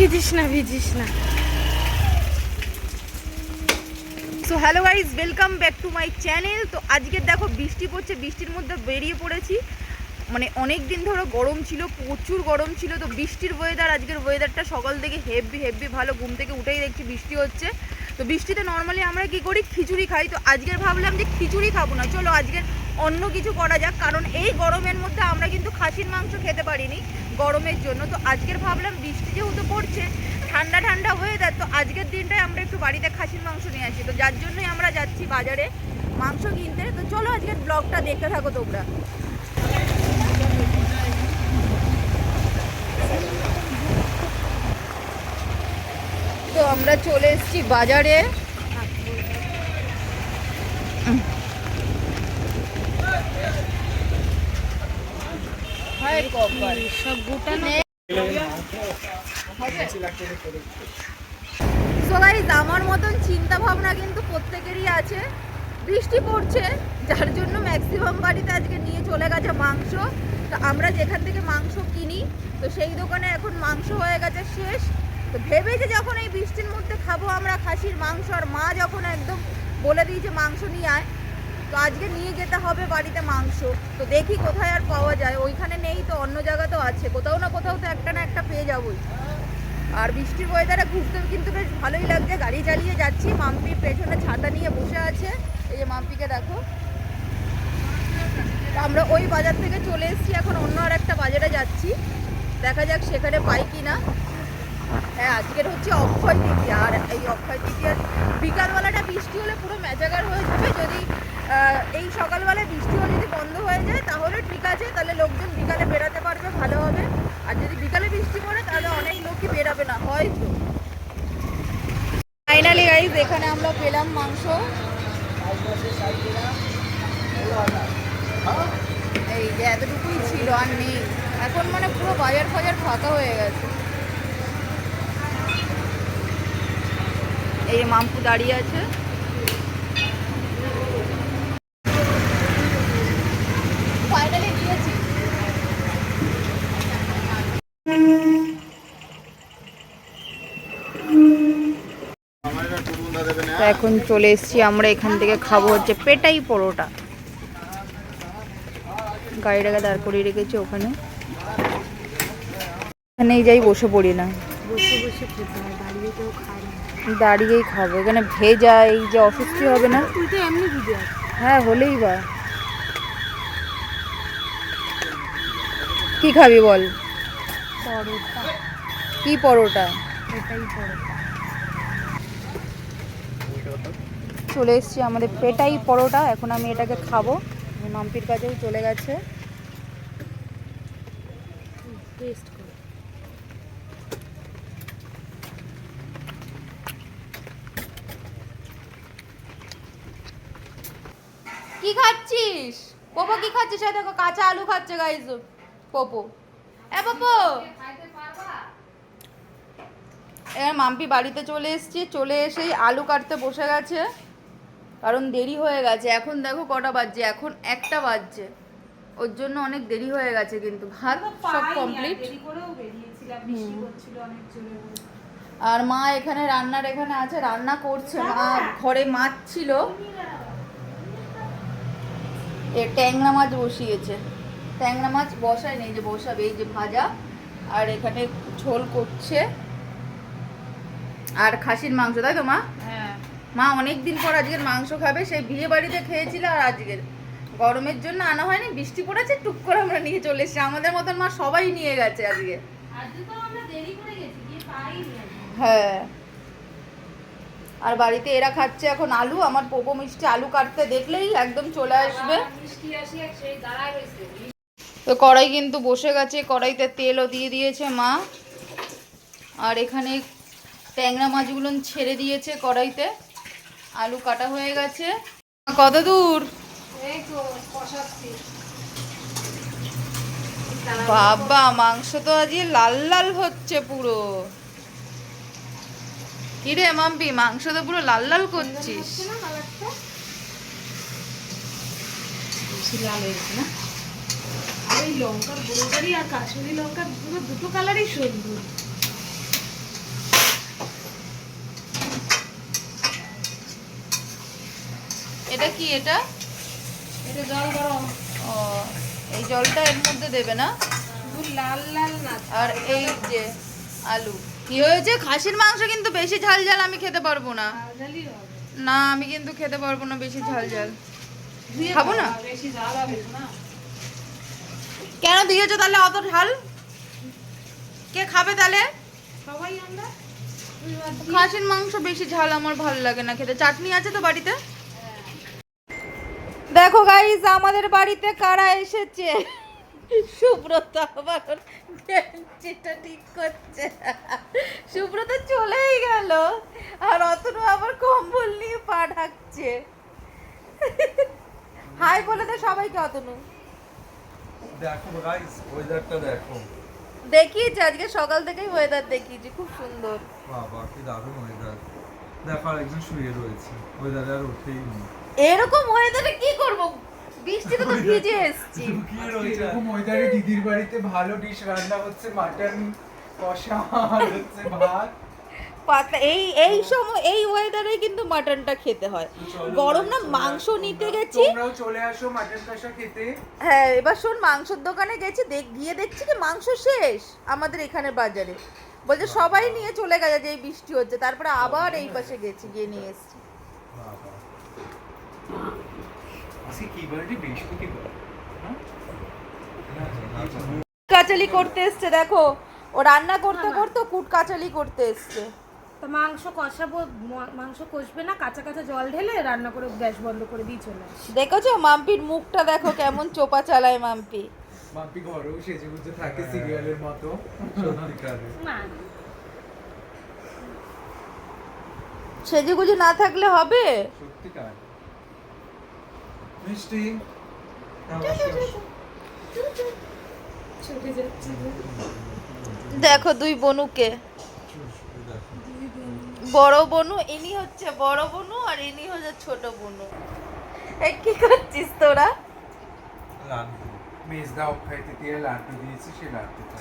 Veggies না ভিজিস না। So hello guys welcome back to my channel তো আজকের দেখো বৃষ্টি পড়ছে, বৃষ্টির মধ্যে বেরিয়ে পড়েছি। মানে অনেক দিন ধরে গরম ছিল, প্রচুর গরম ছিল। তো বৃষ্টির ওয়েদার আজকের ওয়েদারটা সকাল থেকে হেভি হেভি ভালো। ঘুম থেকে উঠেই দেখছি বৃষ্টি হচ্ছে। তো বৃষ্টিতে নর্মালি আমরা কি করি? খিচুড়ি খাই। তো আজকের ভাবলাম যে খিচুড়ি খাব না। চলো আজকের অন্য কিছু করা যাক, কারণ এই গরমের মধ্যে আমরা কিন্তু খাসির মাংস খেতে পারিনি গরমের জন্য। তো আজকের ভাবলাম বৃষ্টি যেহেতু পড়ছে, ঠান্ডা ঠান্ডা ওয়েদার তো আজকের দিনটায় আমরা একটু বাড়িতে খাসির মাংস নিয়ে আসি। তো যার জন্যই আমরা যাচ্ছি বাজারে মাংস কিনতে। তো চলো আজকের ব্লগটা দেখতে থাকো তোমরা। তো আমরা চলে এসেছি বাজারে হায় কপাল। সব গোটানো। আমার মতন চিন্তা ভাবনা কিন্তু প্রত্যেকেরই আছে। বৃষ্টি পড়ছে যার জন্য ম্যাক্সিমাম বাড়িতে আজকে নিয়ে চলে গেছে মাংস। তো আমরা যেখান থেকে মাংস কিনি তো সেই দোকানে এখন মাংস হয়ে গেছে শেষ। তো ভেবেছি যখন এই বৃষ্টির মধ্যে খাব আমরা খাসির মাংস আর মা যখন একদম বলে দিয়েছে মাংস নিয়ে আয়। তো আজকে নিয়ে যেতে হবে বাড়িতে মাংস। তো দেখি কোথায় আর পাওয়া যায়। ওইখানে নেই তো, অন্য জায়গাতেও আছে। কোথাও না কোথাও তো একটা না একটা পেয়ে যাবোই। আর বৃষ্টির ওয়েদারে ঘুরতে কিন্তু বেশ ভালোই লাগছে। গাড়ি চালিয়ে যাচ্ছি। মাম্পির পেছনে ছাতা নিয়ে বসে আছে। এই যে মাম্পিকে দেখো। আমরা ওই বাজার থেকে চলে এসেছি। এখন অন্য আর একটা বাজারে যাচ্ছি। দেখা যাক সেখানে পাই কি না হ্যাঁ আজকের হচ্ছে অক্ষয় তৃতীয়া। আর এই অক্ষয় তৃতীয়ার বিকালবেলাটা বৃষ্টি হলে পুরো ম্যাজাগার হয়ে যাবে। যদি এই সকালবেলায় বৃষ্টিও যদি বন্ধ হয়ে যায়, তাহলে ঠিক আছে, তাহলে লোকজন বিকালে বেরাতে পারবে, ভালো হবে। আর যদি বিকালে বৃষ্টি পড়ে, তাহলে অনেক লোকই বেরাবে না, হয়তো। ফাইনালি গাইজ এখানে আমরা পেলাম মাংস। এই যে এতটুকুই ছিল, আর নেই। এখন মানে পুরো বাজার ফাজার ফাঁকা হয়ে গেছে। এই মাম্পু দাঁড়িয়ে আছে ফাইনালি দিয়েছি তো এখন চলে এসেছি আমরা এখান থেকে খাব হচ্ছে পেটাই পরোটা। গাড়িটাকে দাঁড় করিয়ে রেখেছি ওখানে। এখানেই যাই বসে পড়ি না। দাঁড়িয়েই খাব এখানে ভেজা এই যে অস্বস্তি হবে না? হ্যাঁ হলেই বা। কি খাবি বল? পরোটা। কি পরোটা? এটাই পরোটা। চলে এসেছি আমাদের পেটাই পরোটা, এখন আমি এটাকে খাব। মাম্পির কাছেও চলে গেছে। কি খাচ্ছিস? পোপো কি খাচ্ছিস? দেখো, কাঁচা আলু খাচ্ছে গাইজ পোপো। এ, পোপো! এবার মাম্পি বাড়িতে চলে এসেছি। চলে এসেই আলু কাটতে বসে গেছে। কারণ দেরি হয়ে গেছে। এখন দেখো কটা বাজছে এখন একটা বাজছে। ওর জন্য অনেক দেরি হয়ে গেছে কিন্তু। ভাত সব কমপ্লিট আর মা এখানে রান্নার এখানে আছে রান্না করছে মা। ঘরে মাছ ছিল। এ ট্যাংরা মাছ বসিয়েছে। ট্যাংরা মাছ বসায় নেই যে বসাবে এই যে ভাজা। আর এখানে ঝোল করছে। আর খাসির মাংস তাই তো মা? মা অনেক দিন পর আজকের মাংস খাবে, সেই বিয়ে বাড়িতে খেয়েছিল আর আজকের। গরমের জন্য আনা হয়নি, বৃষ্টি পড়েছে, টুক করে আমরা নিয়ে চলে এসেছি। আমাদের মতন মা সবাই নিয়ে গেছে আজকে। হ্যাঁ। আর বাড়িতে এরা খাচ্ছে এখন আলু, আমার পোপো মিষ্টি আলু কাটতে দেখলেই একদম চলে আসবে। তো কড়াই কিন্তু বসে গেছে, কড়াইতে তেলও দিয়ে দিয়েছে মা। আর এখানে ট্যাংরা মাছগুলো ছেড়ে দিয়েছে কড়াইতে। আলু কাটা হয়ে গেছে। কত দূর? বাবা মাংস তো আজকে লাল লাল হচ্ছে পুরো। কিরে মাম্পি মাংস তো পুরো লাল লাল করছিস। না লাল হয়েছে না? আর এই লঙ্কার গোলকারি আর কাশ্মীরি লঙ্কার পুরো দুটো কালারই সুন্দর। কি এটা? এটা জল গরম। ও এই জলটা এর মধ্যে দেবে না? লাল লাল না। আর এই যে আলু। কি হয়েছে? খাসির মাংস কিন্তু বেশি ঝাল ঝাল আমি খেতে পারব না। না আমি কিন্তু খেতে পারব না বেশি ঝাল ঝাল। খাব না? বেশি ঝাল হবে না। কেন দিয়েছ তাহলে অত ঝাল? কে খাবে তাহলে? সবাই আমরা। খাসির মাংস বেশি ঝাল আমার ভালো লাগে না খেতে। চাটনি আছে তো বাড়িতে? দেখো গাইস আমাদের বাড়িতে কারা এসেছে? সুব্রত আবার গেঞ্জিটা ঠিক করছে। সুব্রত চলেই গেল আর অতনু আবার কম্বল নিয়ে পা ঢাকছে। হাই বলে দে সবাইকে অতনু। দেখো গাইস ওয়েদারটা দেখো। দেখিয়েছি আজকে সকাল থেকেই ওয়েদার দেখিয়েছি খুব সুন্দর। বাবা কি দারুণ ওয়েদার দেখো আরেকজন শুয়ে রয়েছে ওয়েদারে আর উঠেই নেই এরকম ওয়েদারে কি করব? বৃষ্টিতে তো ভিজে এসেছি। এরকম ওয়েদারে দিদির বাড়িতে ভালো ডিশ রান্না হচ্ছে মাটন কষা আর হচ্ছে ভাত। পাতলা এই এই সময় এই ওয়েদারে কিন্তু মাটনটা খেতে হয়। গরম না মাংস নিতে গেছি। তোমরাও চলে আসো মাটন কষা খেতে। হ্যাঁ এবার শোন মাংসের দোকানে গেছি দেখ গিয়ে দেখছি কি মাংস শেষ আমাদের এখানে বাজারে। বলছে সবাই নিয়ে চলে গেছে যে এই বৃষ্টি হচ্ছে। তারপরে আবার এই পাশে গেছি গিয়ে নিয়ে এসেছি বাবা কি বৃহস্পতিবার হ্যাঁ? কাচালি করতে এসছে দেখো। ও রান্না করতে করতে কুট কাচালি করতে এসছে। তো মাংস কষাবো মাংস কষবে না কাঁচা কাঁচা জল ঢেলে রান্না করে গ্যাস বন্ধ করে দিয়ে চলে দেখেছ? মাম্পির মুখটা দেখো কেমন চোপা চালায় মাম্পি। মাম্পি ঘরেও সেজে গুজে থাকে সিরিয়ালের মতো। সেজেগুজে না থাকলে হবে? সত্যিকার। মিষ্টি? দেখো দুই বনুকে। বড় বনু ইনি হচ্ছে বড় বনু আর ইনি হচ্ছে ছোট বনু। কি করছিস তোরা? মেজদা অক্ষয় দিয়ে লাড্ডু দিয়েছি সে লাড্ডুটা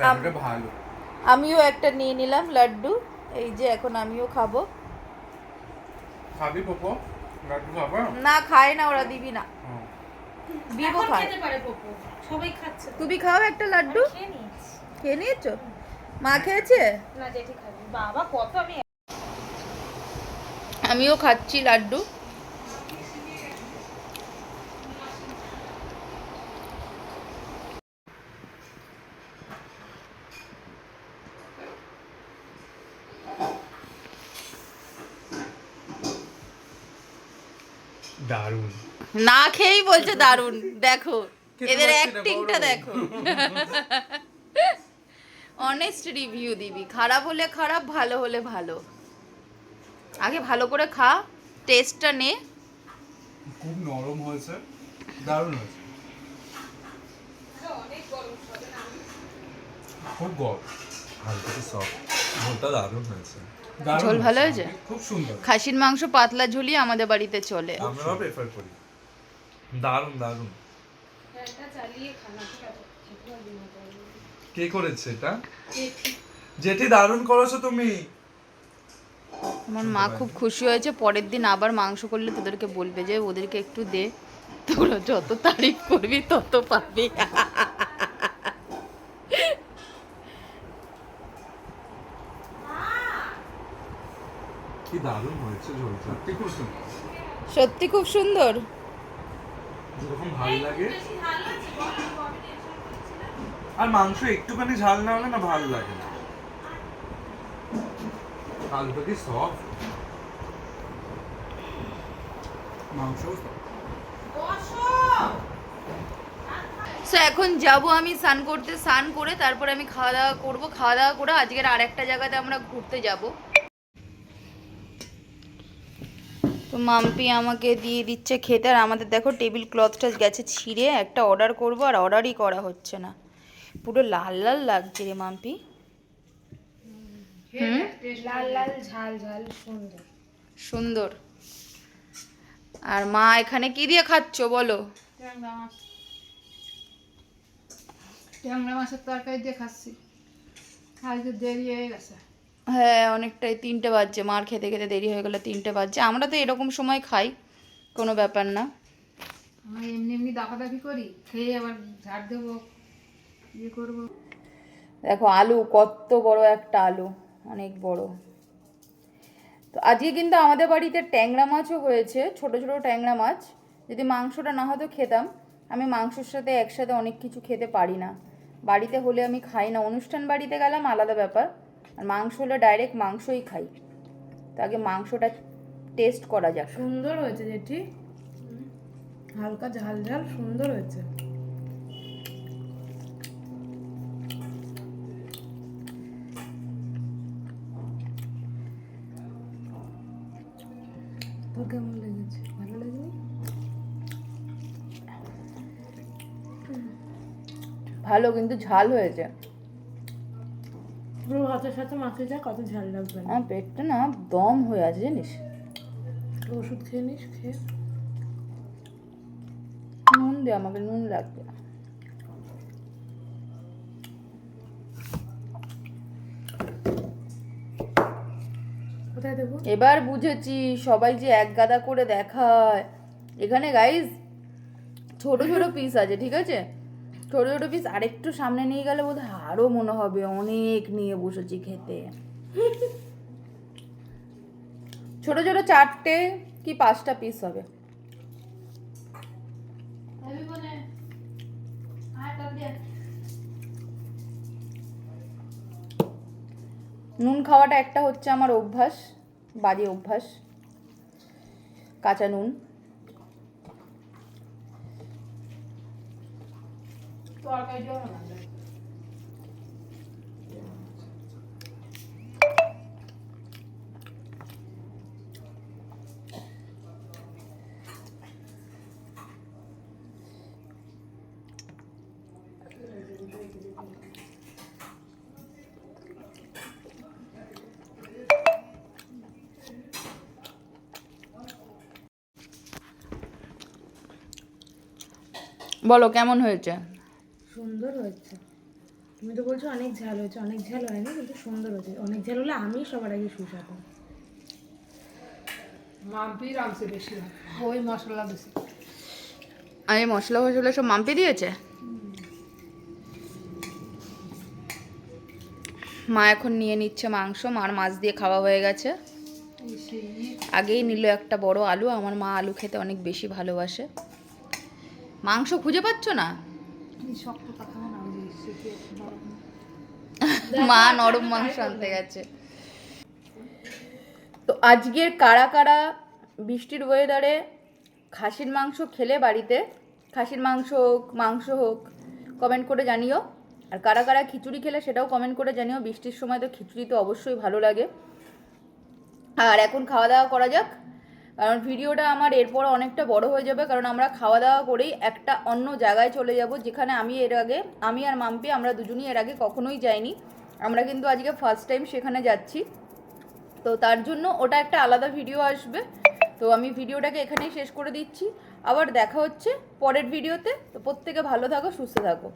লাড্ডুটা ভালো। আমিও একটা নিয়ে নিলাম লাড্ডু। এই যে এখন আমিও খাব। খাবি পপো? লাড্ডু খাবা না খায় না ওরা দিবি না। বিবো খায়। খেতে পারে পপু সবাই খাচ্ছে তুমি খাও একটা লাড্ডু? খেয়ে নিয়েছো। মা খেয়েছে? না জেঠি খাবে বাবা কত আমি আমিও খাচ্ছি লাড্ডু। দারুণ। না খেয়েই বলছে দারুণ দেখো এদের অ্যাক্টিংটা দেখো। অনেস্ট রিভিউ দিবি খারাপ হলে খারাপ ভালো হলে ভালো। আগে ভালো করে খা টেস্টটা নে। খুব নরম হয়েছে দারুণ হয়েছে খুব গরম। হালকা সফট ঝোলটা দারুণ হয়েছে। ঝোল ভালো হয়েছে? খুব সুন্দর। খাসির মাংস পাতলা ঝুলি আমাদের বাড়িতে চলে। আমরাও প্রেফার করি। দারুণ দারুণ। ফ্যানটা চালিয়ে খানা ঠিক আছে? খেতে পারবি না তাহলে। কে করেছে এটা? জেঠি। জেঠি দারুণ করেছ তুমি। আমার মা খুব খুশি হয়েছে পরের দিন আবার মাংস করলে তোদেরকে বলবে যে ওদেরকে একটু দে। তোরা যত তারিফ করবি তত পাবি। কি দারুণ হয়েছে ঝোলটা সত্যি খুব সুন্দর। সত্যি খুব সুন্দর। যেরকম ভালো লাগে। আর মাংস একটুখানি ঝাল না হলে না ভালো লাগে না। আলুটা কি সফট মাংস। সো এখন যাব আমি স্নান করতে স্নান করে তারপরে আমি খাওয়া দাওয়া করব। খাওয়া দাওয়া করে আজকের আর একটা জায়গাতে আমরা ঘুরতে যাব। তো মাম্পি আমাকে দিয়ে দিচ্ছে খেতে আর আমাদের দেখো টেবিল ক্লথটা গেছে ছিঁড়ে একটা অর্ডার করব আর অর্ডারই করা হচ্ছে না। পুরো লাল লাল লাগছে রে মাম্পি। হুম? লাল লাল ঝাল ঝাল সুন্দর। সুন্দর। আর মা এখানে কি দিয়ে খাচ্ছ বলো? ট্যাংরা মাছের তরকারি দিয়ে খাচ্ছি। আজকে দেরি হয়ে গেছে। হ্যাঁ অনেকটাই তিনটে বাজছে। মার খেতে খেতে দেরি হয়ে গেলে তিনটে বাজছে। আমরা তো এরকম সময় খাই কোনো ব্যাপার না। এমনি এমনি দাপাদাপি করি খেয়ে আবার ঝাড় দেবো ইয়ে করব। দেখো আলু কত বড় একটা আলু অনেক বড়। তো আজকে কিন্তু আমাদের বাড়িতে ট্যাংরা মাছও হয়েছে ছোট ছোট ট্যাংরা মাছ। যদি মাংসটা না হতো খেতাম আমি মাংসর সাথে একসাথে অনেক কিছু খেতে পারি না। বাড়িতে হলে আমি খাই না। অনুষ্ঠান বাড়িতে গেলাম আলাদা ব্যাপার। আর মাংস হলে ডাইরেক্ট মাংসই খাই। তো আগে মাংসটা টেস্ট করা যাক। সুন্দর হয়েছে জেঠি। হালকা ঝাল ঝাল সুন্দর হয়েছে। তোর কেমন লেগেছে? ভালো লাগেনি? ভালো কিন্তু ঝাল হয়েছে। ভাতের সাথে মাখে যা কত ঝাল লাগবে আমার পেটটা না দম হয়ে আছে জানিস? ওষুধ খেয়ে নিস খেয়ে। নুন দে আমাকে নুন লাগবে। এবার বুঝেছি সবাই যে এক গাদা করে দেখায়। এখানে গাইজ ছোট ছোট পিস আছে ঠিক আছে? ছোট ছোট পিস আরেকটু সামনে নিয়ে গেলে বোধ হয় আরও মনে হবে অনেক নিয়ে বসেছি খেতে। ছোট ছোট চারটে কি পাঁচটা পিস হবে? নুন খাওয়াটা একটা হচ্ছে আমার অভ্যাস বাজে অভ্যাস কাঁচা নুন। বলো কেমন হয়েছে? সুন্দর হয়েছে। তুমি তো বলছো অনেক ঝাল হয়েছে অনেক ঝাল হয়নি কিন্তু সুন্দর হয়েছে। অনেক ঝাল হলে আমি সবার আগে সুস্বাদু। মাম্পির বেশি ওই মশলা বেশি। আমি মশলা ফসলা সব মাম্পি দিয়েছে? মা এখন নিয়ে নিচ্ছে মাংস মার মাছ দিয়ে খাওয়া হয়ে গেছে। আগেই নিল একটা বড় আলু আমার মা আলু খেতে অনেক বেশি ভালোবাসে। মাংস খুঁজে পাচ্ছ না? মা নরম মাংস আনতে গেছে। তো আজকের কারা কারা বৃষ্টির ওয়েদারে খাসির মাংস খেলে বাড়িতে? খাসির মাংস হোক মাংস হোক কমেন্ট করে জানিও। আর কারা কারা খিচুড়ি খেলে সেটাও কমেন্ট করে জানিও। বৃষ্টির সময় তো খিচুড়ি তো অবশ্যই ভালো লাগে। আর এখন খাওয়া দাওয়া করা যাক। কারণ ভিডিওটা আমার এরপর অনেকটা বড় হয়ে যাবে, কারণ আমরা খাওয়া দাওয়া করেই একটা অন্য জায়গায় চলে যাব, যেখানে আমি এর আগে, আমি আর মাম্পি আমরা দুজনই এর আগে কখনোই যাইনি। আমরা কিন্তু আজকে ফার্স্ট টাইম সেখানে যাচ্ছি। তো তার জন্য ওটা একটা আলাদা ভিডিও আসবে। তো আমি ভিডিওটাকে এখানেই শেষ করে দিচ্ছি। আবার দেখা হচ্ছে পরের ভিডিওতে তো প্রত্যেকে ভালো থাকো, সুস্থ থাকো।